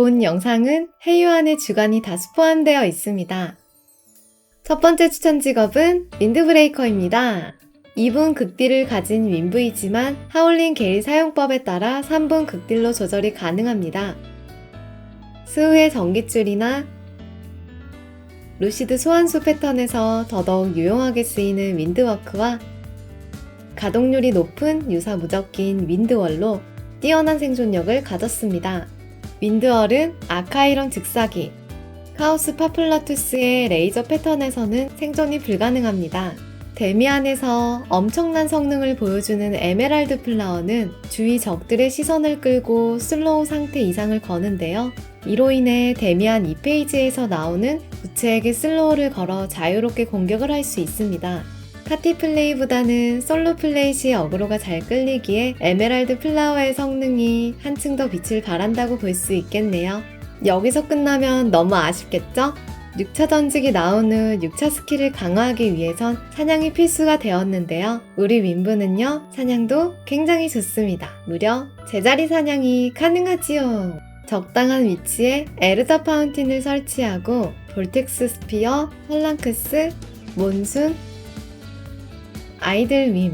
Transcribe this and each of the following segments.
본 영상은 해유안의 주관이 다수 포함되어 있습니다. 첫 번째 추천 직업은 윈드브레이커입니다. 2분 극딜을 가진 윈브이지만 하울링 게일 사용법에 따라 3분 극딜로 조절이 가능합니다. 수후의 전깃줄이나 루시드 소환수 패턴에서 더더욱 유용하게 쓰이는 윈드워크와 가동률이 높은 유사 무적기인 윈드월로 뛰어난 생존력을 가졌습니다. 윈드월은 아카이런 즉사기, 카오스 파플라투스의 레이저 패턴에서는 생존이 불가능합니다. 데미안에서 엄청난 성능을 보여주는 에메랄드 플라워는 주위 적들의 시선을 끌고 슬로우 상태 이상을 거는데요. 이로 인해 데미안 2페이지에서 나오는 부채에게 슬로우를 걸어 자유롭게 공격을 할 수 있습니다. 파티 플레이보다는 솔로 플레이 시 어그로가 잘 끌리기에 에메랄드 플라워의 성능이 한층 더 빛을 발한다고 볼 수 있겠네요. 여기서 끝나면 너무 아쉽겠죠? 6차 전직이 나온 후 6차 스킬을 강화하기 위해선 사냥이 필수가 되었는데요. 우리 윈브는요, 사냥도 굉장히 좋습니다. 무려 제자리 사냥이 가능하지요. 적당한 위치에 에르다 파운틴을 설치하고 볼텍스 스피어, 헐랑크스, 몬순, 아이들 윈,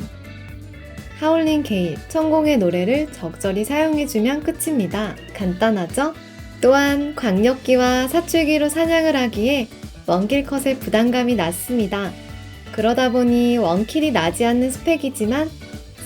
하울링 게일, 천공의 노래를 적절히 사용해주면 끝입니다. 간단하죠? 또한 광역기와 사출기로 사냥을 하기에 원킬 컷의 부담감이 낮습니다. 그러다 보니 원킬이 나지 않는 스펙이지만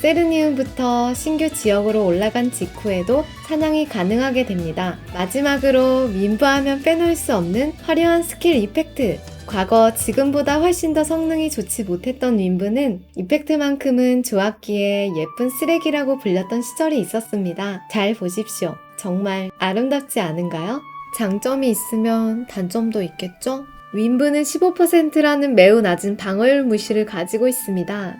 세르니움부터 신규 지역으로 올라간 직후에도 사냥이 가능하게 됩니다. 마지막으로 윈브하면 빼놓을 수 없는 화려한 스킬 이펙트. 과거 지금보다 훨씬 더 성능이 좋지 못했던 윈브는 이펙트만큼은 좋았기에 예쁜 쓰레기라고 불렸던 시절이 있었습니다. 잘 보십시오. 정말 아름답지 않은가요? 장점이 있으면 단점도 있겠죠? 윈브는 15%라는 매우 낮은 방어율 무시를 가지고 있습니다.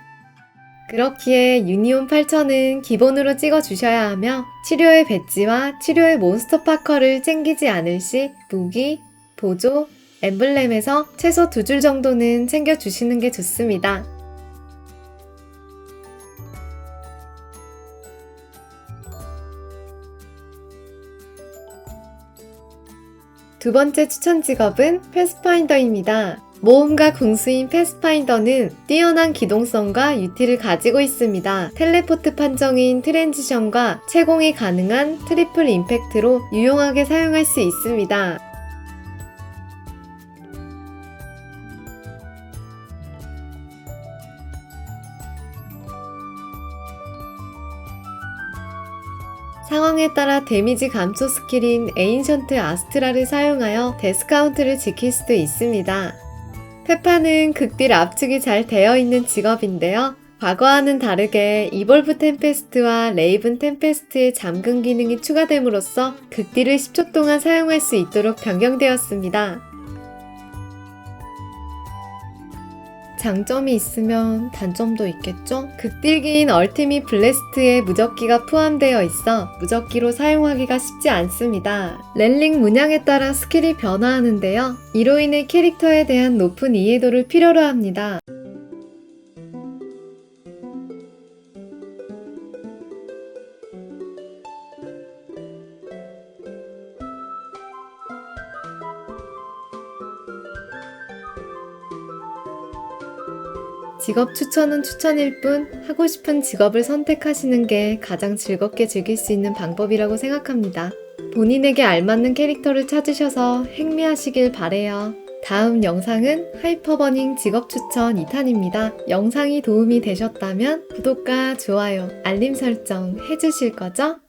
그렇기에 유니온 8000은 기본으로 찍어주셔야 하며 치료의 배지와 치료의 몬스터 파커를 챙기지 않을 시 무기, 보조, 엠블렘에서 최소 두 줄 정도는 챙겨주시는 게 좋습니다. 두 번째 추천 직업은 패스파인더입니다. 모험가 궁수인 패스파인더는 뛰어난 기동성과 유티를 가지고 있습니다. 텔레포트 판정인 트랜지션과 채공이 가능한 트리플 임팩트로 유용하게 사용할 수 있습니다. 상황에 따라 데미지 감소 스킬인 에인션트 아스트라를 사용하여 데스카운트를 지킬 수도 있습니다. 페파는 극딜 압축이 잘 되어 있는 직업인데요. 과거와는 다르게 이볼브 템페스트와 레이븐 템페스트의 잠금 기능이 추가됨으로써 극딜을 10초 동안 사용할 수 있도록 변경되었습니다. 장점이 있으면 단점도 있겠죠? 극딜기인 얼티밋 블래스트에 무적기가 포함되어 있어 무적기로 사용하기가 쉽지 않습니다. 렐링 문양에 따라 스킬이 변화하는데요. 이로 인해 캐릭터에 대한 높은 이해도를 필요로 합니다. 직업 추천은 추천일 뿐 하고 싶은 직업을 선택하시는 게 가장 즐겁게 즐길 수 있는 방법이라고 생각합니다. 본인에게 알맞는 캐릭터를 찾으셔서 행미하시길 바래요. 다음 영상은 하이퍼버닝 직업 추천 2탄입니다. 영상이 도움이 되셨다면 구독과 좋아요, 알림 설정 해주실 거죠?